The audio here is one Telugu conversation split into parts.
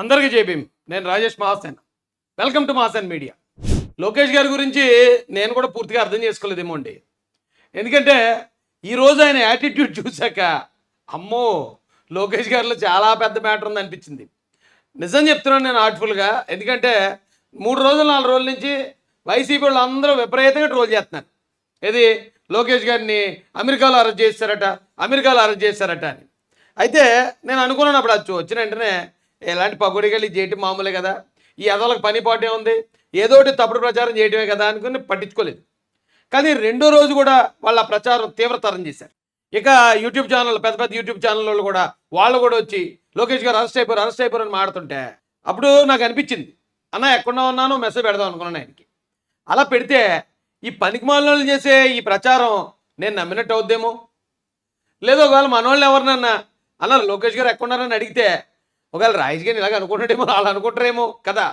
అందరికీ జైభీం నేను Rajesh Mahasen. Welcome to Mahasen media. Lokesh గారి గురించి నేను కూడా పూర్తిగా అర్థం చేసుకోలేదేమో అండి. ఎందుకంటే ఈరోజు ఆయన యాటిట్యూడ్ చూశాక అమ్మో లోకేష్ గారిలో చాలా పెద్ద మ్యాటర్ ఉంది అనిపించింది. నిజం చెప్తున్నాను నేను ఆర్ట్ఫుల్గా ఎందుకంటే మూడు రోజులు నాలుగు రోజుల నుంచి వైసీపీ వాళ్ళు అందరూ విపరీతంగా ట్రోల్ చేస్తున్నారు. ఏది? లోకేష్ గారిని అమెరికాలో అరెస్ట్ చేశారట అమెరికాలో అరెస్ట్ చేశారట అని. అయితే నేను అనుకున్నాను అప్పుడు అది వచ్చిన వెంటనే ఎలాంటి పగుడిగలు చేయటం మామూలే కదా? ఈ ఎదలకు పని పాటే ఉంది. ఏదో ఒకటి తప్పుడు ప్రచారం చేయటమే కదా అనుకుని పట్టించుకోలేదు. కానీ రెండో రోజు కూడా వాళ్ళ ప్రచారం తీవ్రతరం చేశారు. ఇక యూట్యూబ్ ఛానల్ పెద్ద పెద్ద యూట్యూబ్ ఛానల్ వాళ్ళు కూడా వాళ్ళు కూడా వచ్చి లోకేష్ గారు అరెస్ట్ అయిపోయారు అరెస్ట్ అయిపోయారు అని మాడుతుంటే అప్పుడు నాకు అనిపించింది అన్న ఎక్కడా ఉన్నానో మెసేజ్ పెడదాం అనుకున్నాను ఆయనకి. అలా పెడితే ఈ పనికి చేసే ఈ ప్రచారం నేను నమ్మినట్టు అవుద్దేమో? లేదో ఒకవేళ మనోళ్ళు ఎవరినన్నా అలా లోకేష్ గారు ఎక్కడున్నారని అడిగితే ఒకవేళ రాజేష్ గారిని ఇలాగ అనుకుంటాడేమో వాళ్ళు అనుకుంటారేమో కదా.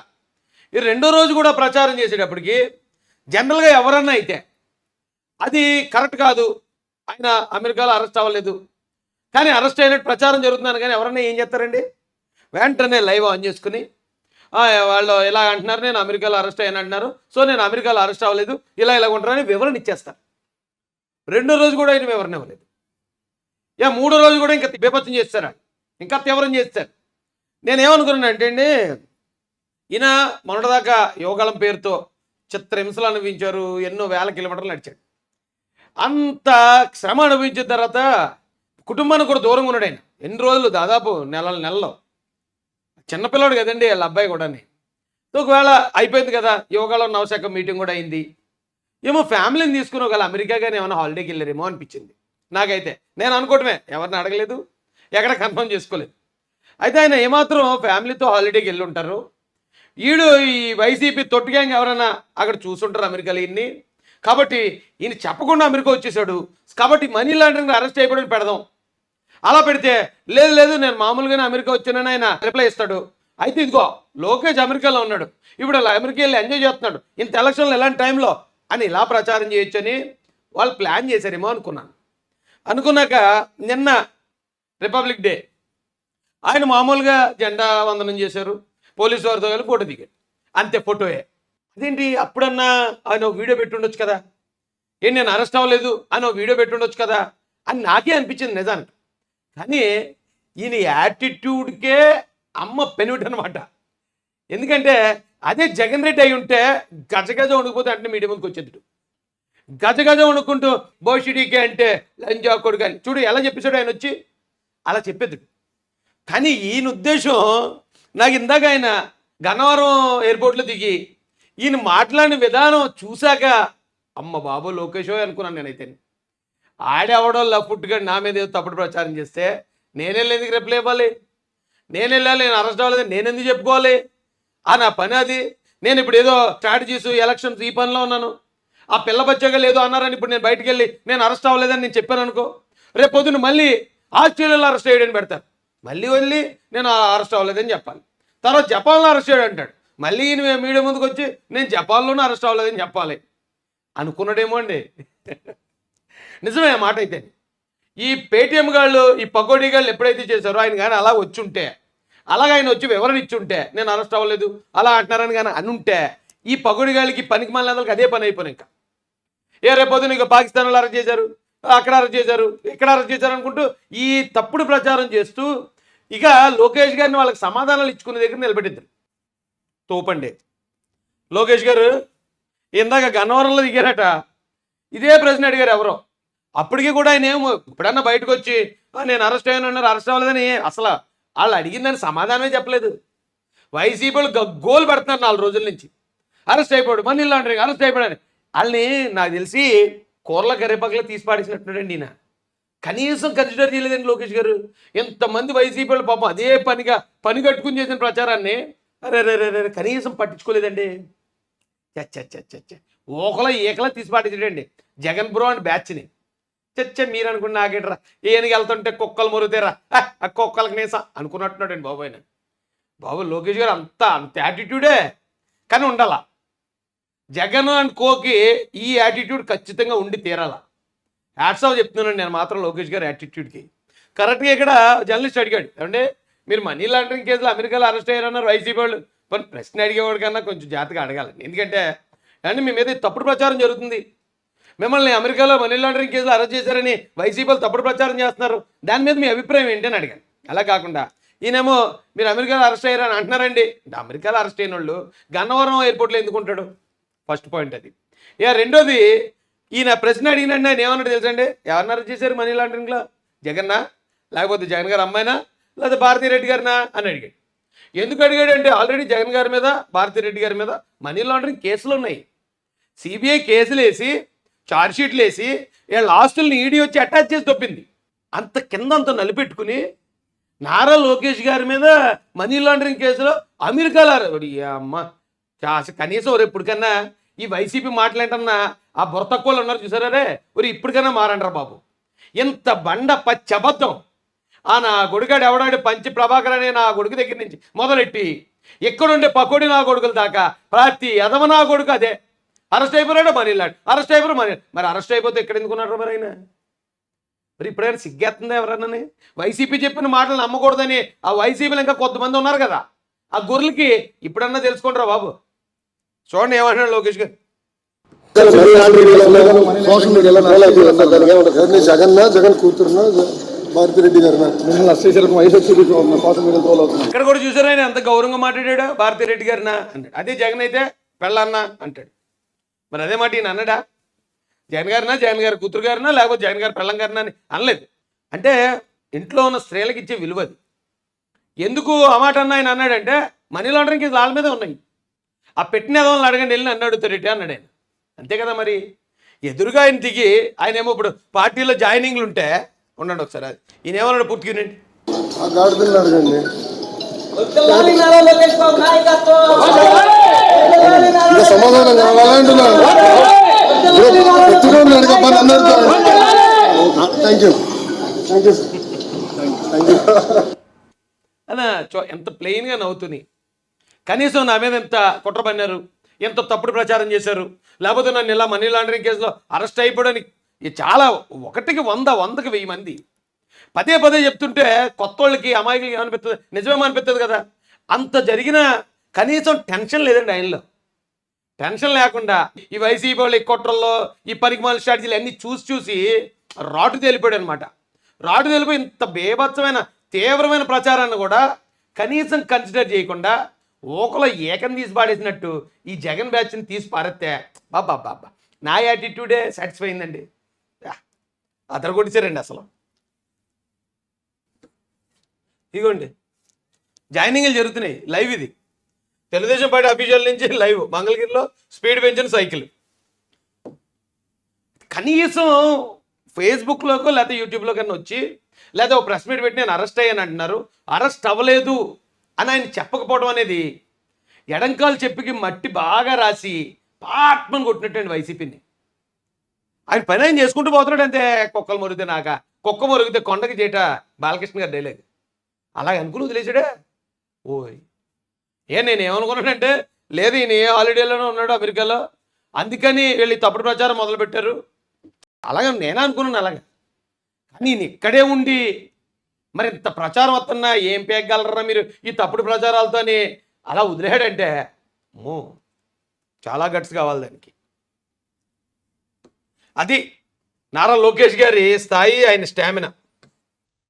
ఈ రెండో రోజు కూడా ప్రచారం చేసేటప్పటికి జనరల్గా ఎవరన్నా అయితే అది కరెక్ట్ కాదు ఆయన అమెరికాలో అరెస్ట్ అవ్వలేదు. కానీ అరెస్ట్ అయినట్టు ప్రచారం జరుగుతున్నాను కానీ ఎవరన్నా ఏం చేస్తారండి? వెంటనే లైవ్ ఆన్ చేసుకుని వాళ్ళు ఇలా అంటున్నారు నేను అమెరికాలో అరెస్ట్ అయ్యాను అంటున్నారు సో నేను అమెరికాలో అరెస్ట్ అవ్వలేదు ఇలా ఇలా ఉంటారని వివరణ ఇచ్చేస్తాను రెండో రోజు కూడా ఆయన వివరణ ఇవ్వలేదు. ఇక మూడో రోజు కూడా ఇంకా బీభత్సం చేస్తారా ఇంకా తీవ్రం చేస్తారు. నేనేమనుకున్నాను అంటే అండి ఈయన మొన్నటిదాకా యోగాలం పేరుతో చిత్రహింసలు అనుభవించారు ఎన్నో వేల కిలోమీటర్లు నడిచాడు. అంత శ్రమ అనుభవించిన తర్వాత కుటుంబానికి కూడా దూరంగా ఉన్నాడు ఆయన. ఎన్ని రోజులు? దాదాపు నెలల నెలలో. చిన్నపిల్లడు కదండి వాళ్ళ అబ్బాయి కూడాని. ఒకవేళ అయిపోయింది కదా యోగాలో నవశాఖ మీటింగ్ కూడా అయింది. ఏమో ఫ్యామిలీని తీసుకుని ఒకవేళ అమెరికా కానీ ఏమైనా హాలిడేకి వెళ్ళారేమో అనిపించింది. నాకైతే. నేను అనుకోవటమే ఎవరిని అడగలేదు ఎక్కడ కన్ఫర్మ్ చేసుకోలేదు. అయితే ఆయన ఏమాత్రం ఫ్యామిలీతో హాలిడేకి వెళ్ళి ఉంటారు వీడు ఈ వైసీపీ తొట్టు గ్యాంగ్ ఎవరైనా అక్కడ చూసుంటారు అమెరికాలో ఇన్ని కాబట్టి ఈయన చెప్పకుండా అమెరికా వచ్చేసాడు. కాబట్టి మనీ లాండరింగ్ అరెస్ట్ అయిపోవడం పెడదాం. అలా పెడితే లేదు లేదు నేను మామూలుగానే అమెరికా వచ్చానని ఆయన రిప్లై ఇస్తాడు. అయితే ఇదిగో లోకేష్ అమెరికాలో ఉన్నాడు. ఇప్పుడు అలా అమెరికా వెళ్ళి ఎంజాయ్ చేస్తున్నాడు. ఇంత ఎలక్షన్లు ఎలాంటి టైంలో? అని ఇలా ప్రచారం చేయొచ్చని వాళ్ళు ప్లాన్ చేశారేమో అనుకున్నాను. అనుకున్నాక నిన్న రిపబ్లిక్ డే. ఆయన మామూలుగా జెండా వందనం చేశారు. పోలీసు వారితో వెళ్ళి ఫోటో దిగాడు. అంతే ఫోటోయే. అదేంటి? అప్పుడన్నా ఆయన ఒక వీడియో పెట్టుండొచ్చు కదా? ఏం నేను అరెస్ట్ అవ్వలేదు? అని ఒక వీడియో పెట్టుండొచ్చు కదా? అని నాకే అనిపించింది నిజానికి. కానీ ఈయన యాటిట్యూడ్కే అమ్మ పెనివిట్ అనమాట ఎందుకంటే అదే జగన్ రెడ్డి అయి ఉంటే గజ గజ వణుకుపోతే అంటే మీడియా ముందుకు వచ్చేది గజ గజ వణుకుంటూ అంటే లంజా కొడుకు అని చూడు ఎలా చెప్పేశాడు ఆయన వచ్చి అలా చెప్పేది కానీ ఈయన ఉద్దేశం నాకు ఇందాక ఆయన గన్నవరం ఎయిర్పోర్ట్లో దిగి ఈయన మాట్లాడిన విధానం చూశాక అమ్మ బాబు లోకేషో అనుకున్నాను నేనైతే. ఆడెవడో లఫుట్గా నా మీద ఏదో తప్పుడు ప్రచారం చేస్తే నేను వెళ్ళేందుకు రిప్లై ఇవ్వాలి? నేను వెళ్ళాలి నేను అరెస్ట్ అవ్వలేదు నేను ఎందుకు చెప్పుకోవాలి? ఆ నా పని అది. నేను ఇప్పుడు ఏదో స్ట్రాటజీస్ ఎలక్షన్స్ ఈ పనిలో ఉన్నాను. ఆ పిల్ల బచ్చగా లేదో అన్నారని ఇప్పుడు నేను బయటికి వెళ్ళి నేను అరెస్ట్ అవ్వలేదని నేను చెప్పాను అనుకో రేపు పొద్దున్న మళ్ళీ ఆస్ట్రేలియాలో అరెస్ట్ చేయడానికి పెడతారు. మళ్ళీ వదిలి నేను అరెస్ట్ అవ్వలేదని చెప్పాలి. తర్వాత జపాన్లో అరెస్ట్ చేయడం అంటాడు మళ్ళీ ఈయన మీడియా ముందుకు వచ్చి నేను జపాన్లోనే అరెస్ట్ అవ్వలేదని చెప్పాలి. అనుకున్నాడేమో అండి. నిజమే మాట అయితే ఈ పేటిఎం గాళ్ళు ఈ పకోడీ గాళ్ళు ఎప్పుడైతే చేశారో ఆయన కానీ అలా వచ్చి ఉంటే అలాగ ఆయన వచ్చి వివరణ ఇచ్చి ఉంటే నేను అరెస్ట్ అవ్వలేదు అలా అంటున్నారని కానీ అనుంటే ఈ పకోడీ గాళ్ళకి పనికి మళ్ళీ అదే పని అయిపోయినాయి ఇంకా. ఏ రేపొద్దున ఇంకా పాకిస్తాన్లో అరెస్ట్ చేశారు అక్కడ అరెస్ట్ చేశారు ఇక్కడ అరెస్ట్ చేశారు అనుకుంటూ ఈ తప్పుడు ప్రచారం చేస్తూ ఇక లోకేష్ గారిని వాళ్ళకి సమాధానాలు ఇచ్చుకునే దగ్గర నిలబెట్టిద్దరు తోపండి. లోకేష్ గారు ఇందాక గన్నవరంలో దిగారట. ఇదే ప్రశ్న అడిగారు ఎవరో. అప్పటికి కూడా ఆయన ఏమో ఇప్పుడన్నా బయటకు వచ్చి నేను అరెస్ట్ అయ్యాను అన్నారు అరెస్ట్ అవ్వలేదని అసలు వాళ్ళు అడిగిందని సమాధానమే చెప్పలేదు. వైసీపీలు గగ్గోలు పెడుతున్నారు నాలుగు రోజుల నుంచి. అరెస్ట్ అయిపోయాడు మనీ లాండరింగ్ అరెస్ట్ అయిపోయాడు వాళ్ళని నాకు తెలిసి కూరల కరివేపాకులో తీసి పాడేసినట్టున్నాడండి ఈయన. కనీసం కన్సిడర్ చేయలేదండి లోకేష్ గారు. ఎంతమంది వైసీపీ వాళ్ళు పాపం అదే పనిగా పని కట్టుకుని చేసిన ప్రచారాన్ని. అరే రే రే కనీసం పట్టించుకోలేదండి. చచ్చ ఓకలా ఏకలా తీసి పాటించడండి. జగన్ బ్రో అండ్ బ్యాచ్ని. చచ్చ మీరు అనుకున్న నాకేట్రా ఏనుగు వెళ్తుంటే కుక్కలు మొరుగుతారా ఆ కుక్కలకి నేసా అనుకున్నట్టున్నాడండి బాబు ఆయన. బాబు లోకేష్ గారు అంత అంత యాటిట్యూడే కానీ ఉండాల. జగన్ అండ్ కోకి ఈ యాటిట్యూడ్ ఖచ్చితంగా ఉండి తీరాల. హ్యాట్సాప్ చెప్తున్నాను నేను మాత్రం లోకేష్ గారి యాటిట్యూడ్కి కరెక్ట్గా ఇక్కడ జర్నలిస్ట్ అడిగాడు ఏమంటే మీరు మనీ లాండరింగ్ కేసులో అమెరికాలో అరెస్ట్ అయ్యారన్నారు వైసీపీ వాళ్ళు. మరి ప్రశ్న అడిగేవాడు కన్నా కొంచెం జాగ్రత్తగా అడగాలండి. ఎందుకంటే అండి మీ మీద తప్పుడు ప్రచారం జరుగుతుంది. మిమ్మల్ని అమెరికాలో మనీ లాండరింగ్ కేసులో అరెస్ట్ చేశారని వైసీపీలు తప్పుడు ప్రచారం చేస్తున్నారు. దాని మీద మీ అభిప్రాయం ఏంటని అడిగాను. అలా కాకుండా ఈయనేమో మీరు అమెరికాలో అరెస్ట్ అయ్యారని అంటున్నారండి. అంటే అమెరికాలో అరెస్ట్ అయిన వాళ్ళు గన్నవరం ఎయిర్పోర్ట్లో ఎందుకు ఉంటాడు? ఫస్ట్ పాయింట్ అది. ఇక రెండోది ఈయన ప్రశ్న అడిగినండి ఆయన ఏమన్నాడు తెలుసండి? ఎవరన్నారు చేశారు మనీ లాండరింగ్లో? జగన్నా? లేకపోతే జగన్ గారు అమ్మాయినా? లేదా భారతీ రెడ్డి గారినా? అని అడిగాడు. ఎందుకు అడిగాడు అంటే ఆల్రెడీ జగన్ గారి మీద భారతీ రెడ్డి గారి మీద మనీ లాండరింగ్ కేసులు ఉన్నాయి. సిబిఐ కేసులు వేసి ఛార్జ్షీట్లు వేసి వీళ్ళ ఆస్తుల్ని ఈడీ వచ్చి అటాచ్ చేసి తప్పింది. అంత కింద అంత నలిపెట్టుకుని నారా లోకేష్ గారి మీద మనీ లాండరింగ్ కేసులో అమెరికాలో అమ్మ కనీసం ఒరు ఎప్పటికన్నా ఈ వైసీపీ మాట్లాంటన్నా? ఆ బుర్తక్కువలు ఉన్నారు చూసారా రే? ఒరి ఇప్పటికైనా మారంటారు బాబు. ఇంత బండ పచ్చబద్ధం ఆ నా గొడుగాడు ఎవడాడు? పంచి ప్రభాకర్ అనే నా కొడుకు దగ్గర నుంచి మొదలెట్టి ఎక్కడుండే పకోడి నా కొడుకుల దాకా ప్రతి అదవ నా కొడుకు అదే. అరెస్ట్ అయిపోయాడు మనీ అరెస్ట్ అయిపోయారు మనీ మరి అరెస్ట్ అయిపోతే ఎక్కడ ఎందుకున్నారు మరి ఆయన? మరి ఇప్పుడైనా సిగ్గేస్తుందా ఎవరన్నా వైసీపీ చెప్పిన మాటలు నమ్మకూడదని ఆ వైసీపీలు ఇంకా కొంతమంది ఉన్నారు కదా. ఆ గొర్రెలకి ఇప్పుడన్నా తెలుసుకుంటారా బాబు. చూడండి ఏమంటున్నాడు లోకేష్ గారు. సోషల్ మీడియాలో జగన్ జగన్ కూతురునా గారు మిమ్మల్ని వయసు వచ్చి సోషల్ మీడియా ట్రోల్ అవుతుంది ఇక్కడ కూడా చూసారు ఆయన ఎంత గౌరవంగా మాట్లాడాడు? భారతీ రెడ్డి గారినా? అన్నాడు అదే జగన్ అయితే పెళ్ళన్నా అంటాడు. మరి అదే మాట ఈయన అన్నాడా? జగన్ గారినా జగన్ గారి కూతురు గారినా లేకపోతే జగన్ గారి పెళ్ళం గారినా అని అనలేదు. అంటే ఇంట్లో ఉన్న స్త్రీలకు ఇచ్చే విలువ అది. ఎందుకు ఆ మాట అన్న ఆయన అన్నాడంటే మనీ లాండరింగ్ వాళ్ళ మీద ఉన్నాయి. ఆ పెట్టిన ఏదో అడగండి వెళ్ళి నన్ను అడుగుతారేంటి అన్నాడు ఆయన. అంతే కదా మరి? ఎదురుగా ఆయన దిగి ఆయన ఏమో ఇప్పుడు పార్టీలో జాయినింగ్లు ఉంటే ఉండండి ఒకసారి అది. ఈయన ఏమన్నాడు పూర్తిగా వినండి. సమాధానం కావాలంటున్నా పెట్టుకోండి అడగప్పని అందరితో thank you thank you thank you అలా చో ఎంత ప్లెయిన్గా నవ్వుతుంది కనీసం నా మీద ఎంత కుట్ర పన్నారు? ఎంత తప్పుడు ప్రచారం చేశారు? లేకపోతే నన్ను ఇలా మనీ లాండరింగ్ కేసులో అరెస్ట్ అయిపోవడానికి చాలా ఒకటికి వంద వందకి వెయ్యి మంది. పదే పదే చెప్తుంటే కొత్త వాళ్ళకి అమాయకులకి ఏమనిపిస్తుంది నిజమేమో అనిపిస్తుంది కదా. అంత జరిగిన కనీసం టెన్షన్ లేదండి ఆయనలో. టెన్షన్ లేకుండా ఈ వైసీపీ వాళ్ళు ఈ కుట్రల్లో ఈ పనికిమాల స్ట్రాటజీలు అన్నీ చూసి చూసి రాటు తేలిపోయాడు అనమాట రాటు తేలిపోయి ఇంత బేభత్సమైన తీవ్రమైన ప్రచారాన్ని కూడా కనీసం కన్సిడర్ చేయకుండా ఓకలో ఏకం తీసి పాడేసినట్టు ఈ జగన్ బ్యాచ్ని తీసి పారేస్తే బాబా బాబా నా యాటిట్యూడే సాటిస్ఫై అయిందండి. అదర కొట్టించారండి అసలు. ఇదిగోండి జాయినింగ్లు జరుగుతున్నాయి లైవ్ ఇది. తెలుగుదేశం పార్టీ అఫీషియల్ నుంచి లైవ్ మంగళగిరిలో స్పీడ్ పెంచిన సైకిల్. కనీసం ఫేస్బుక్లోకో లేకపోతే యూట్యూబ్లో కన్నా వచ్చి లేదా ఒక ప్రెస్ మీట్ పెట్టి నేను అరెస్ట్ అయ్యాను అంటున్నారు. అరెస్ట్ అవ్వలేదు. అని ఆయన చెప్పకపోవడం అనేది ఎడంకాలు చెప్పికి మట్టి బాగా రాసి పాట్మని కొట్టినట్టండి వైసీపీని. ఆయన పని ఆయన చేసుకుంటూ పోతున్నాడు అంతే కుక్కలు మొరిగితే నాక. కుక్క మొరిగితే కొండకి చేట బాలకృష్ణ గారు డైలాగ్. అలాగ అనుకుని వదిలేసాడే ఓయ్. ఏ నేను ఏమనుకున్నానంటే లేదు ఈయన ఏ హాలిడేలోనే ఉన్నాడు అమెరికాలో. అందుకని వీళ్ళు ఈ తప్పుడు ప్రచారం మొదలుపెట్టారు. అలాగే నేను అనుకున్నాను అలాగే. కానీ ఇక్కడే ఉండి మరి ఇంత ప్రచారం వస్తున్నా ఏం పేగలరా మీరు? ఈ తప్పుడు ప్రచారాలతోని అలా వదిలేయాడంటే మో చాలా గట్స్ కావాలి దానికి. అది నారా లోకేష్ గారి స్థాయి ఆయన స్టామినా.